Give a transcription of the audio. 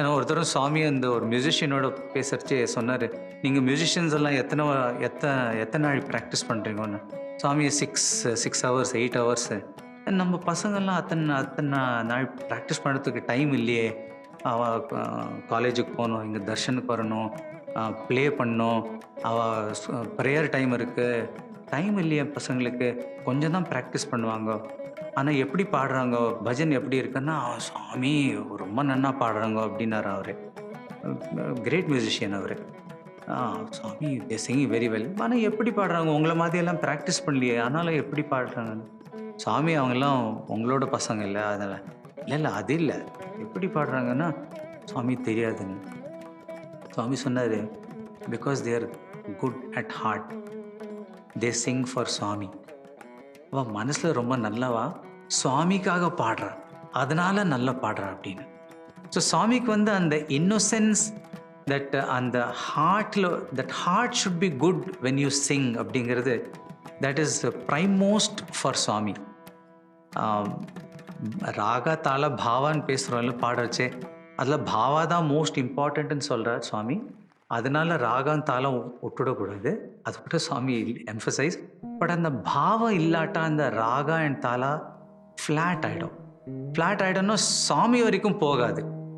ஏன்னா ஒருத்தரும் சுவாமி அந்த ஒரு மியூசிஷியனோட பேசுறச்சே சொன்னார் நீங்கள் மியூசிஷியன்ஸ் எல்லாம் எத்தனை எத்தனை எத்தனை நாள் ப்ராக்டிஸ் பண்ணுறீங்கன்னு சுவாமி six six hours eight hours நம்ம பசங்கள்லாம் அத்தனை அத்தனை நாள் ப்ராக்டிஸ் பண்ணுறதுக்கு டைம் இல்லையே. அவள் காலேஜுக்கு போகணும் இங்கே தர்ஷனுக்கு வரணும் ப்ளே பண்ணணும் அவள் ப்ரேயர் டைம் இருக்குது டைம் இல்லையே பசங்களுக்கு. கொஞ்சம் தான் ப்ராக்டிஸ் பண்ணுவாங்க. ஆனால் எப்படி பாடுறாங்க? பஜன் எப்படி இருக்குன்னா சாமி ரொம்ப நன்னா பாடுறாங்க அப்படின்னாரு அவர். கிரேட் மியூசிஷியன் அவர். சாமி தே சிங்கிங் வெரி வெல் ஆனால் எப்படி பாடுறாங்க? உங்களை மாதிரியெல்லாம் ப்ராக்டிஸ் பண்ணலையே ஆனாலும் எப்படி பாடுறாங்கன்னு சாமி அவங்கெல்லாம் உங்களோட பசங்க இல்லை அதனால். இல்லை இல்லை அது இல்லை. எப்படி பாடுறாங்கன்னா சுவாமி தெரியாதுன்னு. சுவாமி சொன்னார் because they're good at heart they sing for சுவாமி அவள் மனசில் ரொம்ப நல்லவா? சுவாமிக்காக பாடுறார் அதனால் நல்லா பாடுறார் அப்படின்னு. ஸோ சுவாமிக்கு வந்து அந்த இன்னோசென்ஸ் தட் uh, அந்த ஹார்ட்டில் that heart should be good when you sing அப்படிங்கிறது that is prime most for சுவாமி. ராகா தாள பாவான்னு பேசுகிறோம்ல பாடுறச்சே அதில் பாவா தான் மோஸ்ட் இம்பார்ட்டண்ட்டுன்னு சொல்கிறார் சுவாமி. அதனால ராகம் தாளம் விட்டுடக்கூடாது அது மட்டும் சுவாமி எம்ஃபசைஸ் பட் அந்த பாவம் இல்லாட்டா அந்த ராகா அண்ட் தாளா ஃப்ளாட் ஆகிடும் ஃப்ளாட் ஆகிடும்னா சாமி வரைக்கும் போகாது.